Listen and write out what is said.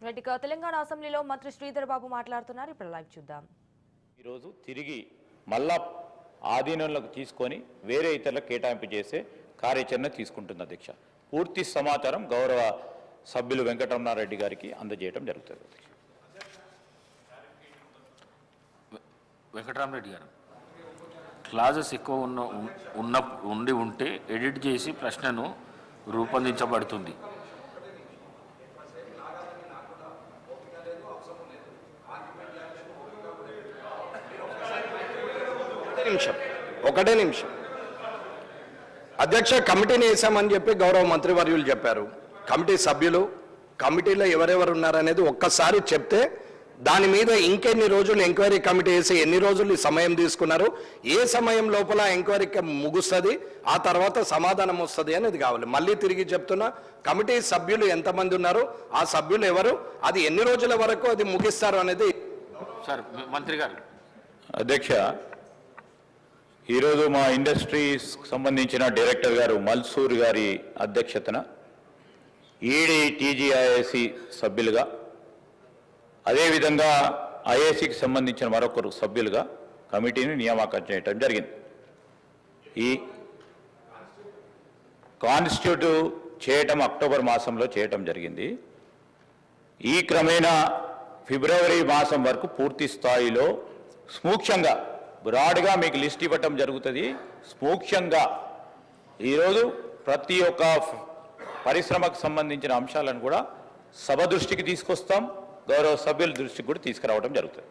ఇక తెలంగాణ అసెంబ్లీలో మంత్రి శ్రీధర్ బాబు మాట్లాడుతున్నారు. ఇప్పుడు లైవ్ చూద్దాం. ఈరోజు తిరిగి మళ్ళా ఆధీనంలోకి తీసుకొని వేరే ఇతరులకు కేటాయింపు చేసే కార్యాచరణ తీసుకుంటుంది అధ్యక్ష. పూర్తి సమాచారం గౌరవ సభ్యులు వెంకటరమణారెడ్డి గారికి అందజేయడం జరుగుతుంది అధ్యక్ష. వెంకటరామరెడ్డి గారు క్లాజెస్ ఎక్కువ ఉన్న ఉన్న ఉండి ఉంటే ఎడిట్ చేసి ప్రశ్నను రూపొందించబడుతుంది. నిమిషం. ఒకటే నిమిషం. అధ్యక్ష కమిటీని వేసామని చెప్పి గౌరవ మంత్రివర్యులు చెప్పారు. కమిటీ సభ్యులు కమిటీలో ఎవరెవరు ఉన్నారనేది ఒక్కసారి చెప్తే దాని మీద ఇంకెన్ని రోజులు ఎంక్వైరీ కమిటీ వేసి ఎన్ని రోజులు ఈ సమయం తీసుకున్నారు ఏ సమయం లోపల ఎంక్వైరీకి ముగుస్తుంది ఆ తర్వాత సమాధానం వస్తుంది అనేది కావాలి. మళ్ళీ తిరిగి చెప్తున్నా కమిటీ సభ్యులు ఎంతమంది ఉన్నారు ఆ సభ్యులు ఎవరు అది ఎన్ని రోజుల వరకు అది ముగిస్తారు అనేది సార్ మంత్రి గారు. అధ్యక్ష ఈరోజు మా ఇండస్ట్రీస్ సంబంధించిన డైరెక్టర్ గారు మల్సూర్ గారి అధ్యక్షతన ఈడీ టీజీఐఏసి సభ్యులుగా అదేవిధంగా ఐఏసీకి సంబంధించిన మరొకరు సభ్యులుగా కమిటీని నియామకం చేయటం జరిగింది. ఈ కాన్స్టిట్యూట్ చేయటం అక్టోబర్ మాసంలో చేయటం జరిగింది. ఈ క్రమేణా ఫిబ్రవరి మాసం వరకు పూర్తి స్థాయిలో సూక్ష్మంగా బ్రాడ్గా మీకు లిస్ట్ ఇవ్వటం జరుగుతుంది. స్మూక్షంగా ఈరోజు ప్రతి ఒక్క పరిశ్రమకు సంబంధించిన అంశాలను కూడా సభ దృష్టికి తీసుకొస్తాం. గౌరవ సభ్యుల దృష్టికి కూడా తీసుకురావడం జరుగుతుంది.